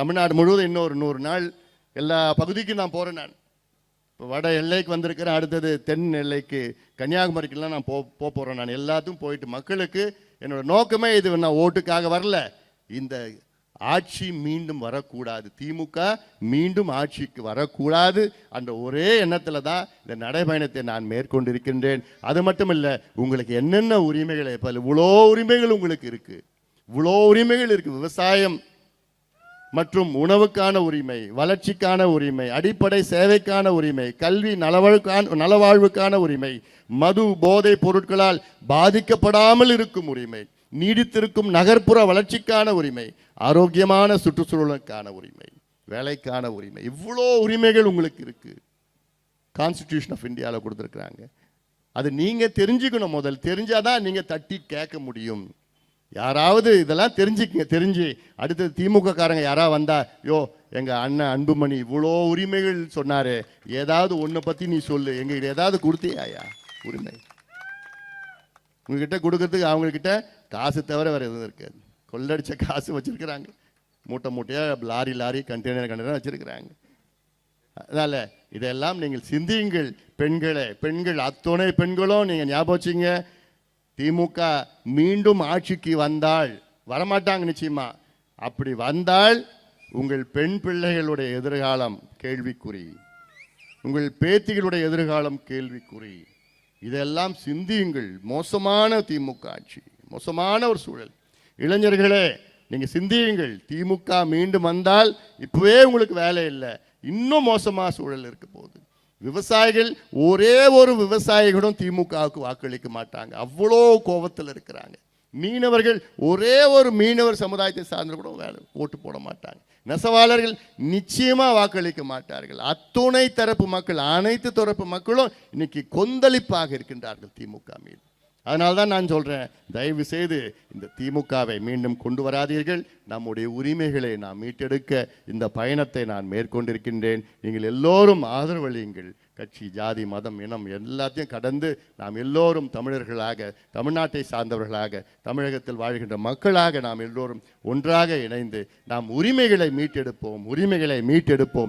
தமிழ்நாடு முழுவதும் இன்னொரு நூறு நாள். எல்லா பகுதிக்கும் நான் போகிறேன் நான். இப்போ வட எல்லைக்கு வந்திருக்கிறேன். அடுத்தது தென் எல்லைக்கு கன்னியாகுமரிக்கெல்லாம் நான் போ போக போகிறேன் நான். எல்லாத்துக்கும் போயிட்டு மக்களுக்கு என்னோடய நோக்கமே இது. நான் ஓட்டுக்காக வரல. இந்த ஆட்சி மீண்டும் வரக்கூடாது. திமுக மீண்டும் ஆட்சிக்கு வரக்கூடாது அந்த ஒரே எண்ணத்தில் தான் இந்த நடைபயணத்தை நான் மேற்கொண்டிருக்கின்றேன். அது மட்டும் இல்லை உங்களுக்கு என்னென்ன உரிமைகள் இப்போ இவ்வளோ உரிமைகள் உங்களுக்கு இருக்குது இவ்வளோ உரிமைகள் இருக்குது விவசாயம் மற்றும் உணவுக்கான உரிமை வளர்ச்சிக்கான உரிமை அடிப்படை சேவைக்கான உரிமை கல்வி நலவாழ்வுக்கான நலவாழ்வுக்கான உரிமை மது போதை பொருட்களால் பாதிக்கப்படாமல் இருக்கும் உரிமை நீடித்திருக்கும் நகர்ப்புற வளர்ச்சிக்கான உரிமை ஆரோக்கியமான சுற்றுச்சூழலுக்கான உரிமை வேலைக்கான உரிமை. இவ்வளோ உரிமைகள் உங்களுக்கு இருக்குது கான்ஸ்டியூஷன் ஆஃப் இந்தியாவில் கொடுத்துருக்குறாங்க. அது நீங்கள் தெரிஞ்சுக்கணும் முதல். தெரிஞ்சாதான் நீங்கள் தட்டி கேட்க முடியும். யாராவது இதெல்லாம் தெரிஞ்சுக்கங்க தெரிஞ்சு. அடுத்தது திமுக காரங்க யாராவது வந்தா யோ எங்க அண்ணன் அன்புமணி இவ்வளோ உரிமைகள் சொன்னாரு. ஏதாவது ஒன்றை பத்தி நீ சொல்லு. எங்ககிட்ட ஏதாவது கொடுத்தியாயா உரிமை. உங்ககிட்ட கொடுக்கறதுக்கு அவங்கக்கிட்ட காசு தவிர வேற எதுவும் இருக்காது. கொள்ளடிச்ச காசு வச்சிருக்கிறாங்க. மூட்டை மூட்டையாக லாரி லாரி கண்டெய்னர் கண்டெய்னர் வச்சிருக்கிறாங்க. அதனால இதெல்லாம் நீங்கள் சிந்தியுங்கள். பெண்களே பெண்கள் அத்துணை பெண்களும் நீங்கள் ஞாபகம் வச்சிங்க திமுக மீண்டும் ஆட்சிக்கு வந்தால் வரமாட்டாங்க நிச்சயமா. அப்படி வந்தால் உங்கள் பெண் பிள்ளைகளுடைய எதிர்காலம் கேள்விக்குறி. உங்கள் பேத்திகளுடைய எதிர்காலம் கேள்விக்குறி. இதெல்லாம் சிந்தியுங்கள். மோசமான திமுக ஆட்சி. மோசமான ஒரு சூழல். இளைஞர்களே நீங்கள் சிந்தியுங்கள். திமுக மீண்டும் வந்தால் இப்போவே உங்களுக்கு வேலை இல்லை. இன்னும் மோசமாக சூழல் இருக்க போகுது. விவசாயிகள் ஒரே ஒரு விவசாயிகளும் திமுகவுக்கு வாக்களிக்க மாட்டாங்க. அவ்வளோ கோபத்தில் இருக்கிறாங்க. மீனவர்கள் ஒரே ஒரு மீனவர் சமுதாயத்தை சார்ந்த கூட வேலை ஓட்டு போட மாட்டாங்க. நெசவாளர்கள் நிச்சயமாக வாக்களிக்க மாட்டார்கள். அத்துணை தரப்பு மக்கள் அனைத்து தரப்பு மக்களும் இன்னைக்கு கொந்தளிப்பாக இருக்கின்றார்கள் திமுக மீது. அதனால தான் நான் சொல்கிறேன் தயவு செய்து இந்த திமுகவை மீண்டும் கொண்டு வராதீர்கள். நம்முடைய உரிமைகளை நாம் மீட்டெடுக்க இந்த பயணத்தை நான் மேற்கொண்டிருக்கின்றேன். நீங்கள் எல்லோரும் ஆதரவளியுங்கள் கட்சி ஜாதி மதம் இனம் எல்லாத்தையும் கடந்து நாம் எல்லோரும் தமிழர்களாக தமிழ்நாட்டை சார்ந்தவர்களாக தமிழகத்தில் வாழ்கின்ற மக்களாக நாம் எல்லோரும் ஒன்றாக இணைந்து நாம் உரிமைகளை மீட்டெடுப்போம் உரிமைகளை மீட்டெடுப்போம்.